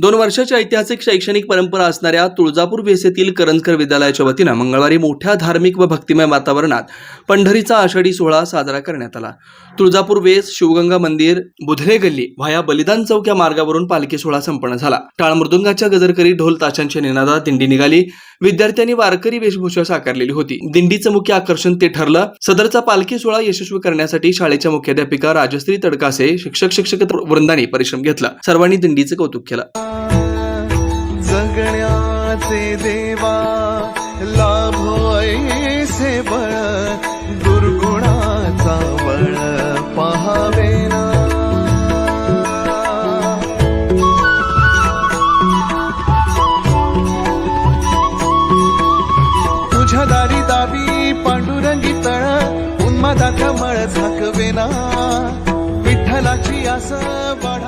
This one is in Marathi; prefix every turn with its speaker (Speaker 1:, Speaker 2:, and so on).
Speaker 1: दोन वर्षाची ऐतिहासिक शैक्षणिक परंपरा असणाऱ्या तुळजापूर वेसेतील करंजकर विद्यालयाच्या वतीनं मंगळवारी मोठ्या धार्मिक व भक्तिमय वातावरणात पंढरीचा आषाढी सोहळा साजरा करण्यात आला. तुळजापूर वेस शिवगंगा मंदिर बुधरे गल्ली व्हाया बलिदान चौक या मार्गावरून पालखी सोहळा संपन्न झाला. टाळ मृदुंगाच्या गजरकरी ढोल ताशांच्या निनादात दिंडी निघाली. विद्यार्थ्यांनी वारकरी वेशभूषा साकारलेली होती. दिंडीचं मुख्य आकर्षण ते ठरलं सदरचा पालखी सोहळा यशस्वी करण्यासाठी शाळेच्या मुख्याध्यापिका राजश्री तडकासे शिक्षक शिक्षक वृंदांनी परिश्रम घेतला. सर्वांनी दिंडीचं कौतुक केलं.
Speaker 2: जगण्याचे देवा लाभो ऐसे बळ दुर्गुणाचा बळ पहावेना तुझ्या दारी दावी पांडुरंगी तळ उन्मादाचा मळ झाकवेना विठ्ठलाची आस वाढ